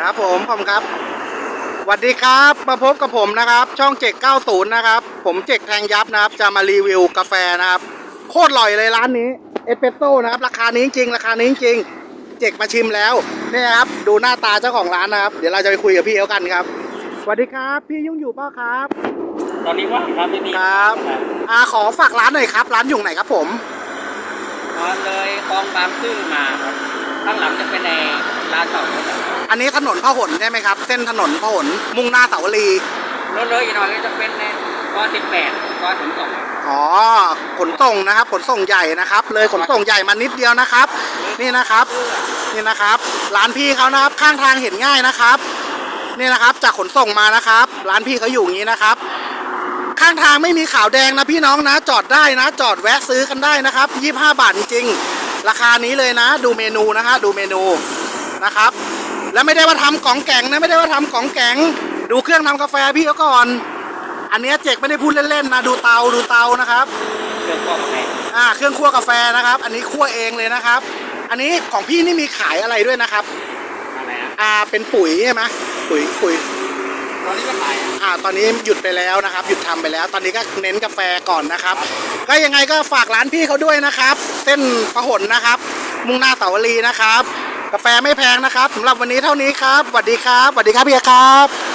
ครับผมผมครับสวัสดีครับมาพบกับผมนะครับ ช่องเจก90นะครับ ผมเจกแทงยับนะครับ จะมารีวิวกาแฟนะครับ โคตรอร่อยเลยร้านนี้เอสเปรสโซ่นะครับ ราคานี้จริงๆราคานี้จริงๆเจกมาชิมแล้วนี่นะครับ ดูหน้าตาเจ้าของร้านนะครับ เดี๋ยวเราจะไปคุยกับพี่เขากันครับสวัสดีครับ พี่ยุ่งอยู่เปล่าครับ ตอนนี้ว่างครับที่นี่ครับอ่าขอฝากร้านหน่อยครับ ร้านอยู่ไหนครับผมตอนเลยคลองบางซื่อมาครับข้างหลังจะเป็นในร้านเสาร์ครับ อันนี้ถนนพหลใช่ไหมครับ เส้นถนนพหลมุ่งหน้าเสาวรี รถเลยอีกหน่อยก็จะเป็นในกสิบแปดกถึงสองอ๋อขนส่งนะครับ ขนส่งใหญ่นะครับ เลยขนส่งใหญ่มานิดเดียวนะครับ นี่นะครับ นี่นะครับ ร้านพี่เขานะครับ ข้างทางเห็นง่ายนะครับ นี่นะครับ จากขนส่งมานะครับ ร้านพี่เขาอยู่อย่างนี้นะครับ ข้างทางไม่มีขาวแดงนะพี่น้องนะ จอดได้นะ จอดแวะซื้อกันได้นะครับ25บาทจริงๆราคานี้เลยนะ ดูเมนูนะฮะดูเมนูนะครับ แล้วไม่ได้ว่าทำของแกงนะ ไม่ได้ว่าทำของแกงดูเครื่องทำกาแฟพี่เขาก่อน อันเนี้ยเจกไม่ได้พูดเล่นๆนะดูเตาดูเตานะครับ เครื่องฟอกแสงอ่าเครื่องคั่วกาแฟนะครับ อันนี้คั่วเองเลยนะครับ อันนี้ของพี่นี่มีขายอะไรด้วยนะครับอะไรนะอ่าเป็นปุ๋ยใช่ไหมปุ๋ยปุ๋ยตอนนี้ก็ขายอ่าตอนนี้หยุดไปแล้วนะครับ หยุดทำไปแล้ว ตอนนี้ก็เน้นกาแฟก่อนนะครับ ก็ยังไงก็ฝากร้านพี่เขาด้วยนะครับ เส้นพหลนะครับ มุ่งหน้าเสาวรีนะครับ กาแฟไม่แพงนะครับสำหรับวันนี้เท่านี้ครับสวัสดีครับสวัสดีครับพี่ครับ